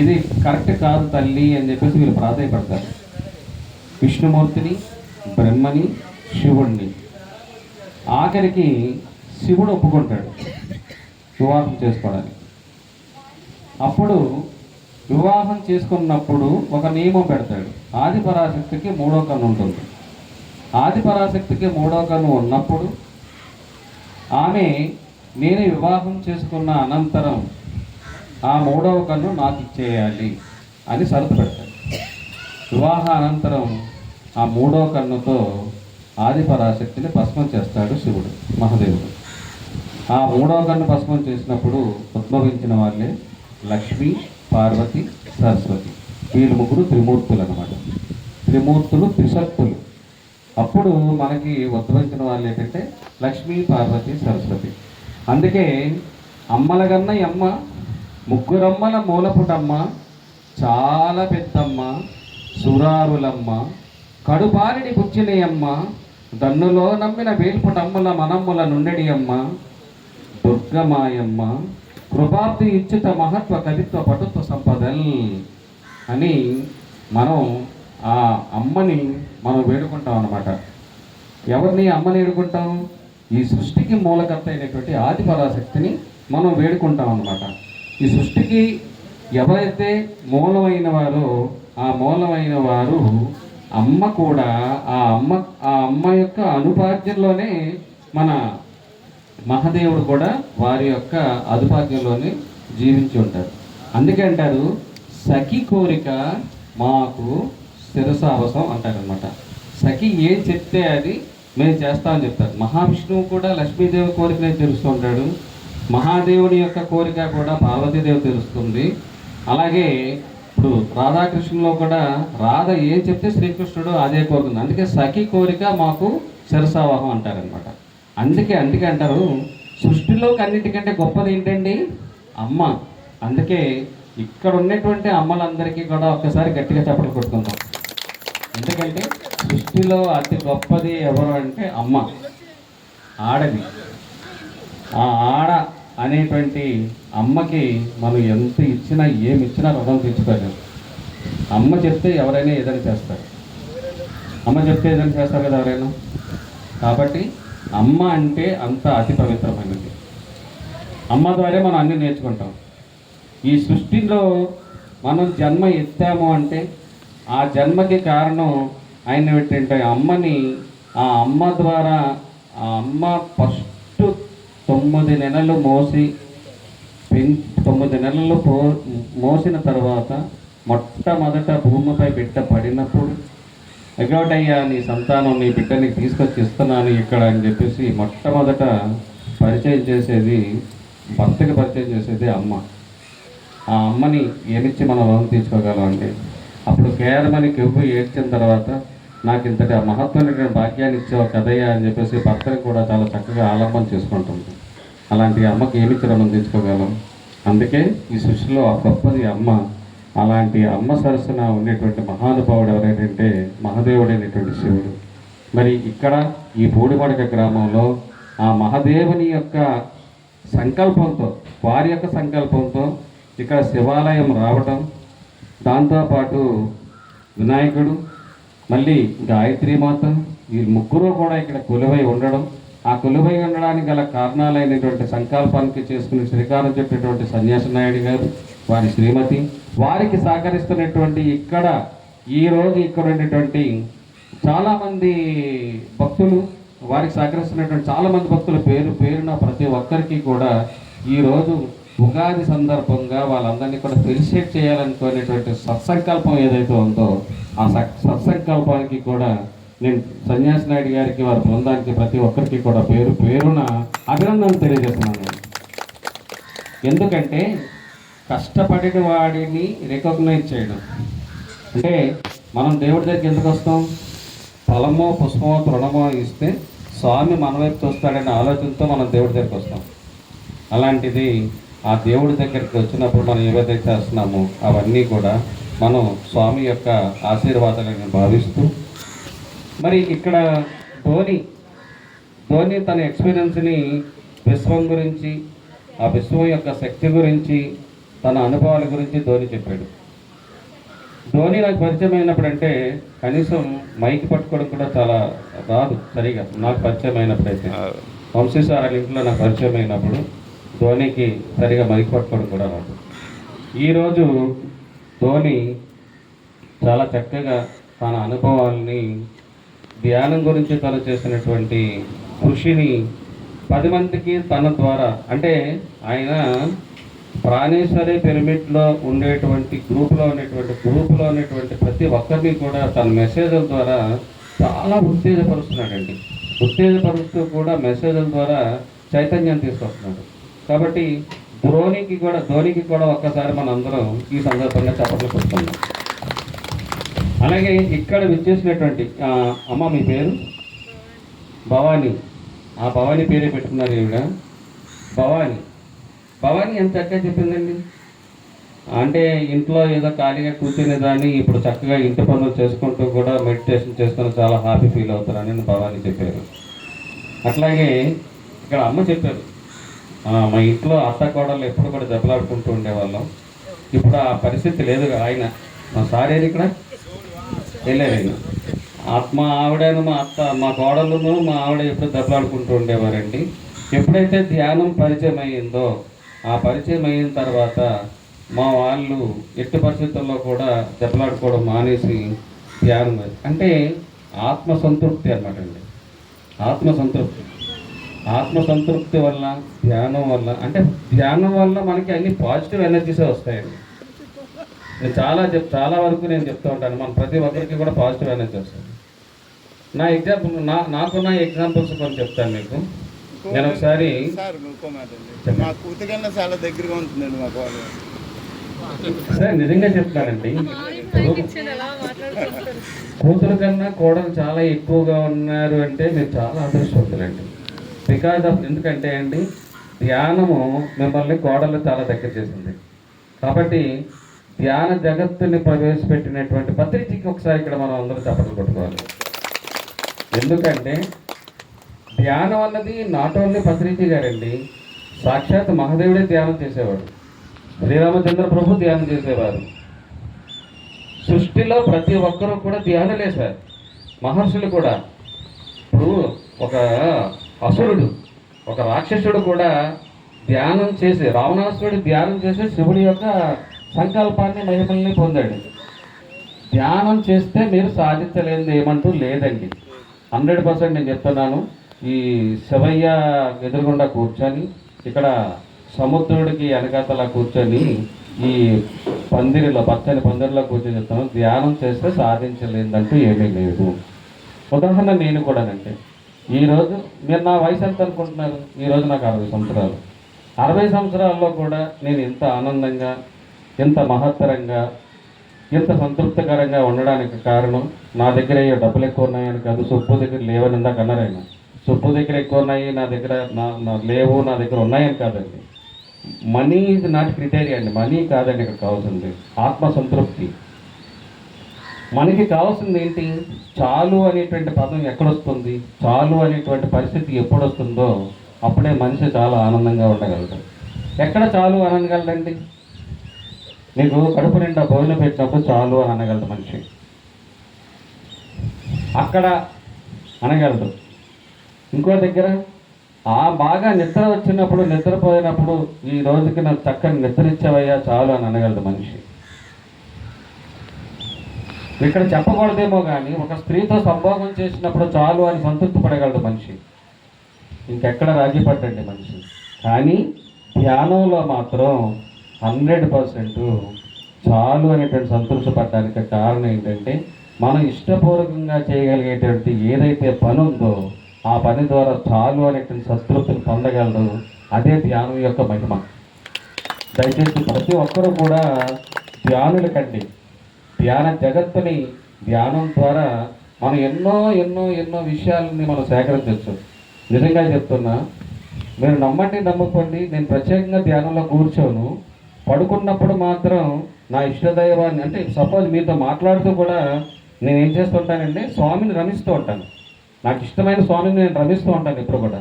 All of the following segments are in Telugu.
ఇది కరెక్ట్ కాదు తల్లి అని చెప్పేసి వీళ్ళు ప్రాధాయపడతారు. విష్ణుమూర్తిని బ్రహ్మని శివుణ్ణి. ఆఖరికి శివుడు ఒప్పుకుంటాడు. వివాహం చేసుకోవడానికి. అప్పుడు వివాహం చేసుకున్నప్పుడు ఒక నియమం పెడతాడు. ఆది పరాశక్తికి మూడో కన్ను ఉంటుంది. ఆది పరాశక్తికి మూడో కన్ను ఉన్నప్పుడు ఆమె నేను వివాహం చేసుకున్న అనంతరం ఆ మూడవ కన్ను నాకు ఇచ్చేయాలి అని షరతు పెడతాడు. వివాహ అనంతరం ఆ మూడవ కన్నుతో ఆదిపరాశక్తిని భస్మం చేస్తాడు శివుడు మహాదేవుడు. ఆ మూడవ కన్ను భస్మం చేసినప్పుడు ఉద్భవించిన వాళ్ళే లక్ష్మి పార్వతి సరస్వతి. వీళ్ళు ముగ్గురు త్రిమూర్తులు అనమాట త్రిమూర్తులు త్రిశక్తులు. అప్పుడు మనకి ఉద్భవించిన వాళ్ళు ఏంటంటే లక్ష్మీ పార్వతి సరస్వతి. అందుకే అమ్మల కన్నా అమ్మ ముగ్గురమ్మల మూలపుటమ్మ చాలా పెద్దమ్మ సురారులమ్మ కడుపారిని పుచ్చిని అమ్మ దన్నులో నమ్మిన వేల్పుటమ్మల మనమ్ముల నుండెడి అమ్మ దుర్గమాయమ్మ కృపాబ్ది ఇచ్చుత మహత్వ కవిత్వ పటుత్వ సంపదల్ అని మనం ఆ అమ్మని మనం వేడుకుంటాం అన్నమాట. ఎవరిని అమ్మని వేడుకుంటాం? ఈ సృష్టికి మూలకర్త అయినటువంటి ఆదిపరాశక్తిని మనం వేడుకుంటాం అన్నమాట. ఈ సృష్టికి ఎవరైతే మూలమైన వారో ఆ మూలమైన వారు అమ్మ కూడా ఆ అమ్మ ఆ అమ్మ యొక్క అనుపాద్యంలోనే మన మహాదేవుడు కూడా వారి యొక్క అదుపాద్యంలోనే జీవించి ఉంటారు అందుకే అంటారు సఖి కోరిక మాకు శిరసావసం అంటారనమాట సఖి ఏం చెప్తే అది మేము చేస్తామని చెప్తారు. మహావిష్ణువు కూడా లక్ష్మీదేవి కోరికనే తెలుస్తూ ఉంటాడు. మహాదేవుని యొక్క కోరిక కూడా పార్వతీదేవి తెలుస్తుంది. అలాగే ఇప్పుడు రాధాకృష్ణులో కూడా రాధ ఏం చెప్తే శ్రీకృష్ణుడు అదే కోరుతుంది అందుకే సఖి కోరిక మాకు శిరసావాహం అంటారనమాట అందుకే అందుకే అంటారు సృష్టిలోకి అన్నిటికంటే గొప్పది ఏంటండి? అమ్మ. అందుకే ఇక్కడ ఉన్నటువంటి అమ్మలందరికీ కూడా ఒక్కసారి గట్టిగా చప్పట్లు కొట్టుకుందాం. ఎందుకంటే సృష్టిలో అతి గొప్పది ఎవరు అంటే అమ్మ. ఆడది. ఆ ఆడ అనేటువంటి అమ్మకి మనం ఎంత ఇచ్చినా ఏమి ఇచ్చినా రుణం తీర్చుకోలేము అమ్మ చెప్తే ఎవరైనా ఏదైనా చేస్తారు. అమ్మ చెప్తే ఏదైనా చేస్తారు కదా ఎవరైనా? కాబట్టి అమ్మ అంటే అంత అతి పవిత్రమైనది. అమ్మ ద్వారా మనం అన్ని నేర్చుకుంటాం. ఈ సృష్టిలో మనం జన్మ ఎత్తాము అంటే ఆ జన్మకి కారణం ఆయన ఏంటంటే అమ్మని ఆ అమ్మ ద్వారా ఆ అమ్మ ఫస్ట్ తొమ్మిది నెలలు మోసి పెం తొమ్మిది నెలలు పో మోసిన తర్వాత మొట్టమొదట భూమిపై బిడ్డ పడినప్పుడు ఎగవటయ్యా నీ సంతానం నీ బిడ్డని తీసుకొచ్చి ఇస్తున్నాను ఇక్కడ అని చెప్పేసి మొట్టమొదట పరిచయం చేసేది భర్తకి పరిచయం చేసేది అమ్మ. ఆ అమ్మని ఏమిచ్చి మనం లోన్ తీసుకోగలం అండి. అప్పుడు కేరమని కెవ్వు ఏడ్చిన తర్వాత నాకు ఇంతటి మహత్వమైన భాగ్యాన్ని ఇచ్చావు కథయ్య అని చెప్పేసి భర్తని కూడా చాలా చక్కగా ఆలంబన చేసుకుంటుంది. అలాంటి అమ్మకి ఏమి చిరమందించుకోగలం తీసుకోగలం అందుకే ఈ సృష్టిలో ఆ గొప్పది అమ్మ అలాంటి అమ్మ సరస్సున ఉండేటువంటి మహానుభావుడు ఎవరైనంటే మహదేవుడైనటువంటి శివుడు. మరి ఇక్కడ ఈ బూడిపడక గ్రామంలో ఆ మహదేవుని యొక్క సంకల్పంతో వారి యొక్క సంకల్పంతో ఇక్కడ శివాలయం రావటం దాంతోపాటు వినాయకుడు మళ్ళీ గాయత్రి మాత వీరి ముగ్గురు కూడా ఇక్కడ కొలువై ఉండడం ఆ కొలువై ఉండడానికి గల కారణాలైనటువంటి సంకల్పానికి చేసుకుని శ్రీకారం చెప్పేటువంటి సన్యాసి నాయుడు గారు వారి శ్రీమతి వారికి సహకరిస్తున్నటువంటి ఇక్కడ ఈ రోజు ఇక్కడ ఉండేటువంటి చాలామంది భక్తులు వారికి సహకరిస్తున్నటువంటి చాలామంది భక్తుల పేరు పేరున ప్రతి ఒక్కరికి కూడా ఈరోజు ఉగాది సందర్భంగా వాళ్ళందరినీ కూడా ఫెలిసిటేట్ చేయాలనుకునేటువంటి సత్సంకల్పం ఏదైతే ఉందో ఆ సత్ సత్సంకల్పానికి కూడా నేను సన్యాసి నాయుడు గారికి వారి బృందానికి ప్రతి ఒక్కరికి కూడా పేరు పేరున అభినందనలు తెలియజేస్తున్నాను. ఎందుకంటే కష్టపడిన వాడిని రికగ్నైజ్ చేయడం. అంటే మనం దేవుడి దగ్గరికి ఎందుకు వస్తాం? ఫలమో పుష్పమో తృణమో ఇస్తే స్వామి మన వైపు చూస్తాడనే ఆలోచనతో మనం దేవుడి దగ్గరికి వస్తాం. అలాంటిది ఆ దేవుడి దగ్గరికి వచ్చినప్పుడు మనం ఏవైతే చేస్తున్నామో అవన్నీ కూడా మనం స్వామి యొక్క ఆశీర్వాదాలను భావిస్తూ మరి ఇక్కడ ధోని ధోని తన ఎక్స్పీరియన్స్ని విశ్వం గురించి ఆ విశ్వం యొక్క శక్తి గురించి తన అనుభవాల గురించి ధోని చెప్పాడు. ధోని నాకు పరిచయం అయినప్పుడు అంటే కనీసం మైక్ పట్టుకోవడం కూడా చాలా రాదు సరిగా నాకు పరిచయం అయినప్పుడు అయితే వంశీ సార్ వాళ్ళ ఇంట్లో నాకు పరిచయం అయినప్పుడు ధోనికి సరిగా మైక్ పట్టుకోవడం కూడా రాదు. ఈరోజు ధోని చాలా చక్కగా తన అనుభవాల్ని ధ్యానం గురించి తను చేసినటువంటి కృషిని పది మందికి తన ద్వారా అంటే ఆయన ప్రాణేశ్వరి పిరమిడ్లో ఉండేటువంటి గ్రూప్లో ఉండేటువంటి గ్రూప్లో ఉన్నటువంటి ప్రతి ఒక్కరిని కూడా తన మెసేజ్ల ద్వారా చాలా ఉత్తేజపరుస్తున్నాడండి. ఉత్తేజపరుస్తూ కూడా మెసేజ్ల ద్వారా చైతన్యం తీసుకొస్తున్నాడు. కాబట్టి ధోనికి కూడా ధోనికి కూడా ఒక్కసారి మన అందరం ఈ సందర్భంగా చెప్పట్లు కొడుతున్నాం అలాగే ఇక్కడ విచ్చేసినటువంటి అమ్మ మీ పేరు? భవానీ. ఆ భవానీ పేరే పెట్టుకున్నారు ఈవిడ. భవానీ. భవానీ ఎంత చక్కగా చెప్పిందండి. అంటే ఇంట్లో ఏదో ఖాళీగా కూర్చునే దాన్ని ఇప్పుడు చక్కగా ఇంటి పనులు చేసుకుంటూ కూడా మెడిటేషన్ చేస్తున్న చాలా హ్యాపీ ఫీల్ అవుతారని భవానీ చెప్పారు. అట్లాగే ఇక్కడ అమ్మ చెప్పారు. మా ఇంట్లో అత్త కోడలు ఎప్పుడు కూడా దెబ్బలాడుకుంటూ ఉండేవాళ్ళం. ఇప్పుడు ఆ పరిస్థితి లేదు ఆయన. మా సార్ ఏది ఇక్కడ? వెళ్ళారు ఆయన. ఆత్మ ఆవిడను మా అత్త మా కోడలను మా ఆవిడ ఎప్పుడు దెబ్బలాడుకుంటూ ఉండేవారండి. ఎప్పుడైతే ధ్యానం పరిచయం అయ్యిందో ఆ పరిచయం అయిన తర్వాత మా వాళ్ళు ఎట్టి పరిస్థితుల్లో కూడా దెబ్బలాడుకోవడం మానేసి ధ్యానం అంటే ఆత్మ సంతృప్తి అన్నమాట అండి. ఆత్మ సంతృప్తి. ఆత్మ సంతృప్తి వల్ల ధ్యానం వల్ల అంటే ధ్యానం వల్ల మనకి అన్ని పాజిటివ్ ఎనర్జీసే వస్తాయండి నేను చాలా చెప్ చాలా వరకు నేను చెప్తూ ఉంటాను. మన ప్రతి ఒక్కరికి కూడా పాజిటివ్ ఎనర్జీ వస్తుంది. నా ఎగ్జాంపుల్ నా నాకున్న ఎగ్జాంపుల్స్ కొన్ని చెప్తాను మీకు. నేను ఒకసారి మా కూతురు కన్నా చాలా దగ్గరగా ఉంటుందండి మాకు వాళ్ళు. సార్ నిజంగా చెప్తానండి. కూతురు కన్నా కోడలు చాలా ఎక్కువగా ఉన్నారు అంటే మీరు చాలా అదృష్టవంతులండి. బికాజ్ ఆఫ్ ఎందుకంటే అండి ధ్యానము మిమ్మల్ని గోడలు చాలా దగ్గర చేసింది. కాబట్టి ధ్యాన జగత్తుని ప్రవేశపెట్టినటువంటి పత్రికకి ఒకసారి ఇక్కడ మనం అందరూ చప్పట్లు కొట్టుకోవాలి. ఎందుకంటే ధ్యానం అన్నది నాట్ ఓన్లీ పత్రిజీ గారండి సాక్షాత్ మహాదేవుడే ధ్యానం చేసేవాడు. శ్రీరామచంద్ర ప్రభు ధ్యానం చేసేవారు. సృష్టిలో ప్రతి ఒక్కరూ కూడా ధ్యానం సార్. మహర్షులు కూడా. ఇప్పుడు ఒక అసురుడు ఒక రాక్షసుడు కూడా ధ్యానం చేసి రావణాసురుడు ధ్యానం చేసి శివుడి యొక్క సంకల్పాన్ని మహిమల్ని పొందాడు. ధ్యానం చేస్తే మీరు సాధించలేనిది ఏమంటూ లేదండి. హండ్రెడ్ పర్సెంట్ నేను చెప్తున్నాను. ఈ శివయ్య ఎదురుగుండా కూర్చొని ఇక్కడ సముద్రుడికి వెనకాతలా కూర్చొని ఈ పందిరిలో పచ్చని పందిరిలో కూర్చొని చెప్తాను ధ్యానం చేస్తే సాధించలేదంటూ ఏమీ లేదు. ఉదాహరణ నేను కూడానంటే ఈరోజు మీరు నా వయసు ఎంత అనుకుంటున్నారు? ఈరోజు నాకు అరవై సంవత్సరాలు. అరవై సంవత్సరాల్లో కూడా నేను ఇంత ఆనందంగా ఇంత మహత్తరంగా ఇంత సంతృప్తికరంగా ఉండడానికి కారణం నా దగ్గర డబ్బులు ఎక్కువ ఉన్నాయని కాదు సొప్పు దగ్గర లేవని ఇందాక అన్నారాయన సొప్పు దగ్గర ఎక్కువ ఉన్నాయి నా దగ్గర నా నా లేవు నా దగ్గర ఉన్నాయని కాదండి. మనీ ఇది నాట్ క్రిటేరియా అండి. మనీ కాదండి ఇక్కడ కావాల్సింది. ఆత్మ సంతృప్తి. మనకి కావాల్సింది ఏంటి? చాలు అనేటువంటి పదం ఎక్కడొస్తుంది? చాలు అనేటువంటి పరిస్థితి ఎప్పుడు వస్తుందో అప్పుడే మనిషి చాలా ఆనందంగా ఉండగలడు ఎక్కడ చాలు అని అనగలడండి? నీకు కడుపు నిండా భోజనం పెట్టినప్పుడు చాలు అని అనగలడు మనిషి. అక్కడ అనగలడు. ఇంకో దగ్గర ఆ బాగా నిద్ర వచ్చినప్పుడు నిద్రపోయినప్పుడు ఈ రోజుకి నాకు చక్కని నిద్ర ఇచ్చావయ్యా చాలు అని అనగలడు మనిషి. ఇక్కడ చెప్పకూడదేమో కానీ ఒక స్త్రీతో సంభోగం చేసినప్పుడు చాలు అని సంతృప్తి పడగలడు మనిషి. ఇంకెక్కడ రాజీ పడ్డండి మనిషి. కానీ ధ్యానంలో మాత్రం హండ్రెడ్ పర్సెంట్ చాలు అనేటువంటి సంతృప్తి పడడానికి కారణం ఏంటంటే మనం ఇష్టపూర్వకంగా చేయగలిగేటువంటి ఏదైతే పని ఉందో ఆ పని ద్వారా చాలు అనేటువంటి సంతృప్తిని పొందగలరు అదే ధ్యానం యొక్క మహిమ. దయచేసి ప్రతి ఒక్కరూ కూడా ధ్యానులకండి. ధ్యాన జగత్తుని ధ్యానం ద్వారా మనం ఎన్నో ఎన్నో ఎన్నో విషయాలని మనం సేకరించవచ్చు. నిజంగా చెప్తున్నా మీరు నమ్మండి నమ్మకండి నేను ప్రత్యేకంగా ధ్యానంలో కూర్చోను. పడుకున్నప్పుడు మాత్రం నా ఇష్టదైవాన్ని అంటే సపోజ్ మీతో మాట్లాడుతూ కూడా నేను ఏం చేస్తుంటానంటే స్వామిని రమిస్తూ ఉంటాను. నాకు ఇష్టమైన స్వామిని నేను రమిస్తూ ఉంటాను ఇప్పుడు కూడా.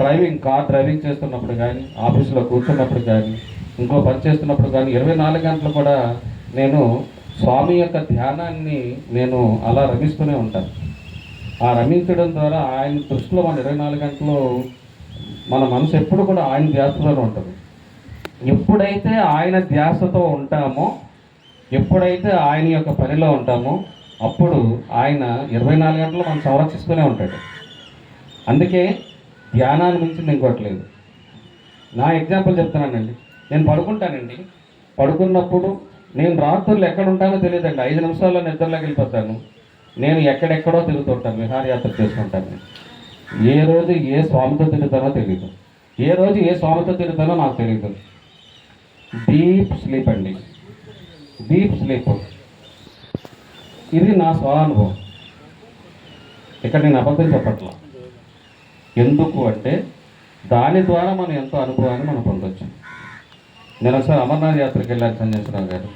డ్రైవింగ్ కార్ డ్రైవింగ్ చేస్తున్నప్పుడు కానీ ఆఫీస్లో కూర్చున్నప్పుడు కానీ ఇంకో పని చేస్తున్నప్పుడు కానీ ఇరవై నాలుగు గంటలు కూడా నేను స్వామి యొక్క ధ్యానాన్ని నేను అలా రమిస్తూనే ఉంటాను. ఆ రమించడం ద్వారా ఆయన దృష్టిలో మన ఇరవై నాలుగు గంటలు మన మనసు ఎప్పుడు కూడా ఆయన ధ్యాసలోనే ఉంటుంది. ఎప్పుడైతే ఆయన ధ్యాసతో ఉంటామో ఎప్పుడైతే ఆయన యొక్క పనిలో ఉంటామో అప్పుడు ఆయన ఇరవై నాలుగు గంటలు మనం సంరక్షిస్తూనే ఉంటాడు. అందుకే ధ్యానాన్ని మించింది ఇంకోట్లేదు నా ఎగ్జాంపుల్ చెప్తున్నానండి. నేను పడుకుంటానండి. పడుకున్నప్పుడు నేను రాత్రులు ఎక్కడ ఉంటానో తెలియదండి. ఐదు నిమిషాల్లో నిద్రలోకి వెళ్ళిపోతాను. నేను ఎక్కడెక్కడో తిరుగుతుంటాను. విహారయాత్ర చేసుకుంటాను. ఏ రోజు ఏ స్వామితో తిరుగుతానో తెలియదు ఏ రోజు ఏ స్వామితో తిరుగుతానో నాకు తెలియదు డీప్ స్లీప్ అండి. Deep sleep. ఇది నా స్వానుభవం. ఇక్కడ నేను అబద్ధం చెప్పట్లా. ఎందుకు అంటే దాని ద్వారా మనం ఎంతో అనుభవాన్ని మనం పొందొచ్చు. నేను ఒకసారి అమర్నాథ్ యాత్రకి వెళ్ళాను సంజయరావు గారు.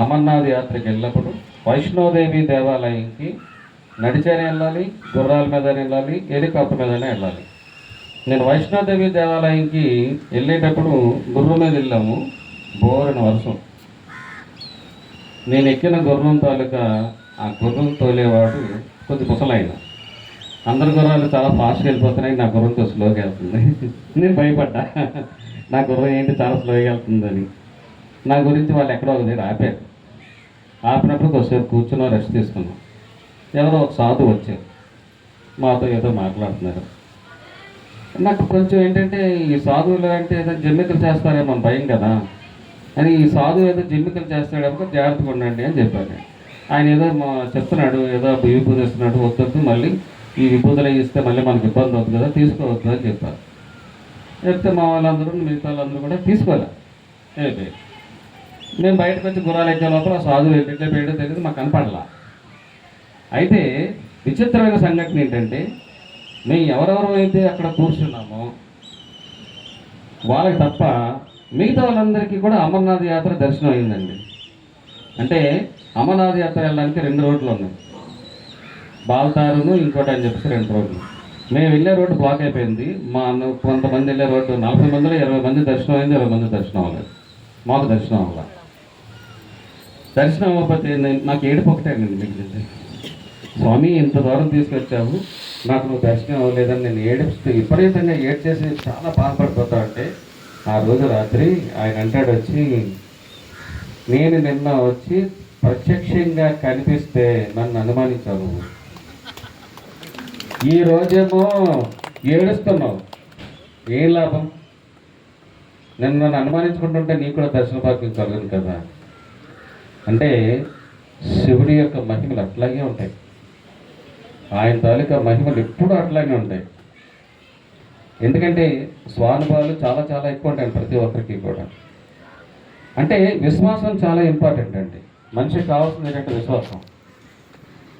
అమర్నాథ్ యాత్రకి వెళ్ళినప్పుడు వైష్ణోదేవి దేవాలయంకి నడిచేనే వెళ్ళాలి గుర్రాల మీద వెళ్ళాలి హెలికాప్టర్ మీదనే వెళ్ళాలి. నేను వైష్ణోదేవి దేవాలయంకి వెళ్ళేటప్పుడు గుర్రం మీద వెళ్ళాము బోరని వర్షం నేను ఎక్కిన గుర్రం తాలూకా ఆ గుర్రం తోలేవాడు కొద్ది ముసలైన అందరి గుర్రాలు చాలా ఫాస్ట్గా వెళ్ళిపోతున్నాయి నా గుర్రంతో స్లోగా వెళ్తుంది. నేను భయపడ్డా. నా గుర్రం ఏంటి చాలా స్లోగా వెళ్తుందని. నా గురించి వాళ్ళు ఎక్కడో ఒక దగ్గర ఆపారు. ఆపినప్పుడు కొద్దిసేపు కూర్చున్నాం రెస్ట్ తీసుకున్నాం. ఎవరో ఒక సాధు వచ్చారు. మాతో ఏదో మాట్లాడుతున్నారు. నాకు కొంచెం ఏంటంటే ఈ సాధువులు అంటే ఏదో జమ్మికలు చేస్తారేమో భయం కదా. అని ఈ సాధువు ఏదో జమ్మికలు చేస్తాడేమో జాగ్రత్తగా ఉండండి అని చెప్పాను. ఆయన ఏదో మా చెప్తున్నాడు ఏదో విభూతి పూజిస్తున్నాడు వద్దొద్దు మళ్ళీ ఈ విభూతులు ఇస్తే మళ్ళీ మనకి ఇబ్బంది అవుతుంది కదా తీసుకోవద్దు అని చెప్పారు. చెప్తే మా వాళ్ళందరూ మిగతా వాళ్ళందరూ కూడా తీసుకోలే. అయితే మేము బయటకు వచ్చి గుర్రాలు ఎక్కే లోపల ఆ సాధువు ఎట్లా పేయడో తెలియదు మాకు కనపడలా. అయితే విచిత్రమైన సంఘటన ఏంటంటే మేము ఎవరెవరు అయితే అక్కడ కూర్చున్నామో వాళ్ళకి తప్ప మిగతా వాళ్ళందరికీ కూడా అమర్నాథ్ యాత్ర దర్శనం అయిందండి. అంటే అమర్నాథ్ యాత్ర వెళ్ళడానికి రెండు రోడ్లు ఉన్నాయి. బాల్తారును ఇంకోటి అని చెప్పేసి రెండు రోడ్లు మేము వెళ్ళే రోడ్డు బ్లాక్ అయిపోయింది. మా అన్న- కొంతమంది వెళ్ళే రోడ్డు నలభై మందిలో ఇరవై మంది దర్శనం అయింది ఇరవై మంది దర్శనం అవ్వలేదు. మాకు దర్శనం అవ్వాలి. దర్శనం అవ్వకపోతే నాకు ఏడుపు ఒకటే అండి మిగిలింది స్వామి ఇంత దూరం తీసుకొచ్చావు. నాకు నువ్వు దర్శనం అవ్వలేదని నేను ఏడుస్తూ విపరీతంగా ఏడ్చేసి చాలా బాధపడిపోతా అంటే ఆ రోజు రాత్రి ఆయన అంటాడు వచ్చి నేను నిన్న వచ్చి ప్రత్యక్షంగా కనిపిస్తే నన్ను అనుమానించావు నువ్వు. ఈ రోజేమో ఏడుస్తున్నావు. ఏం లాభం? నేను నన్ను అనుమానించుకుంటుంటే నీకు కూడా దర్శన భాగ్యం కలగదు కదా. అంటే శివుడి యొక్క మహిమలు అట్లాగే ఉంటాయి. ఆయన తాలూకా మహిమలు ఎప్పుడూ అట్లాగే ఉంటాయి. ఎందుకంటే స్వానుభవాలు చాలా చాలా ఎక్కువ ఉంటాయి ప్రతి ఒక్కరికి కూడా. అంటే విశ్వాసం చాలా ఇంపార్టెంట్ అండి. మనిషికి కావాల్సింది ఏంటంటే విశ్వాసం.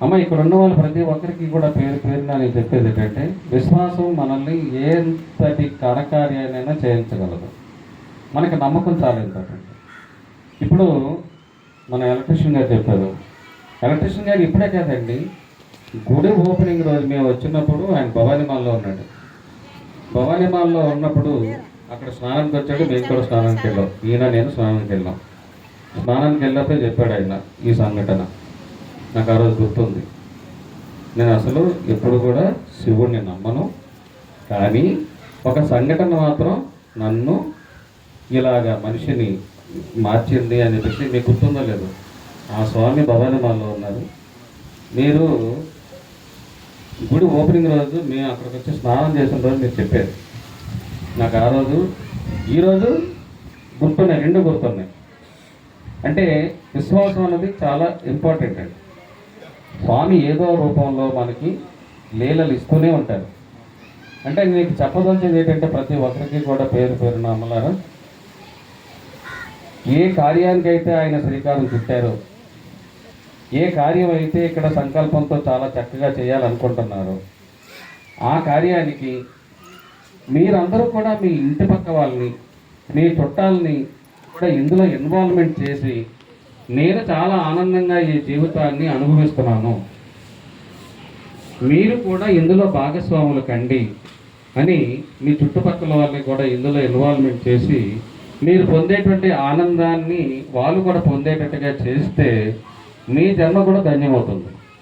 అమ్మ ఇక్కడ ఉన్న వాళ్ళు ప్రతి ఒక్కరికి కూడా పేరు పేరున నేను చెప్పేది ఏంటంటే విశ్వాసం మనల్ని ఎంతటి కనకార్యాలైనా చేయించగలదు. మనకి నమ్మకం చాలా ఇంపార్టెంట్. ఇప్పుడు మన ఎలక్ట్రిషియన్ గారు చెప్పారు. ఎలక్ట్రిషియన్ గారు ఇప్పుడే కాదండి గుడి ఓపెనింగ్ రోజు మేము వచ్చినప్పుడు ఆయన భవానీమాల్లో ఉన్నాడు. భవానీమాల్లో ఉన్నప్పుడు అక్కడ స్నానానికి వచ్చాడు మేము కూడా స్నానానికి వెళ్ళాం. ఈయన నేను స్నానానికి వెళ్ళాం. స్నానానికి వెళ్ళినప్పుడే చెప్పాడు ఆయన ఈ సంఘటన. నాకు ఆ రోజు గుర్తుంది. నేను అసలు ఎప్పుడు కూడా శివుడిని నమ్మను కానీ ఒక సంఘటన మాత్రం నన్ను ఇలాగా మనిషిని మార్చింది అనే విషయం మీకు గుర్తుందో లేదు. ఆ స్వామి భవానీమాల్లో ఉన్నారు. మీరు గుడి ఓపెనింగ్ రోజు మేము అక్కడికి వచ్చి స్నానం చేసిన రోజు మీరు చెప్పారు. నాకు ఆ రోజు ఈరోజు గుర్తున్నాయి రెండు గుర్తున్నాయి. అంటే విశ్వాసం అనేది చాలా ఇంపార్టెంట్ అండి. స్వామి ఏదో రూపంలో మనకి లీలలు ఇస్తూనే ఉంటారు. అంటే నీకు చెప్పదలిచేది ఏంటంటే ప్రతి ఒక్కరికి కూడా పేరు పేరు నామలారా ఏ కార్యానికైతే ఆయన శ్రీకారం చుట్టారో ఏ కార్యం అయితే ఇక్కడ సంకల్పంతో చాలా చక్కగా చేయాలనుకుంటున్నారో ఆ కార్యానికి మీరందరూ కూడా మీ ఇంటి పక్క వాళ్ళని మీ చుట్టాలని కూడా ఇందులో ఇన్వాల్వ్మెంట్ చేసి నేను చాలా ఆనందంగా ఈ జీవితాన్ని అనుభవిస్తున్నాను. మీరు కూడా ఇందులో భాగస్వాములు కండి అని మీ చుట్టుపక్కల వాళ్ళని కూడా ఇందులో ఇన్వాల్వ్మెంట్ చేసి మీరు పొందేటువంటి ఆనందాన్ని వాళ్ళు కూడా పొందేటట్టుగా చేస్తే మీ జన్మ కూడా ధన్యమవుతుంది.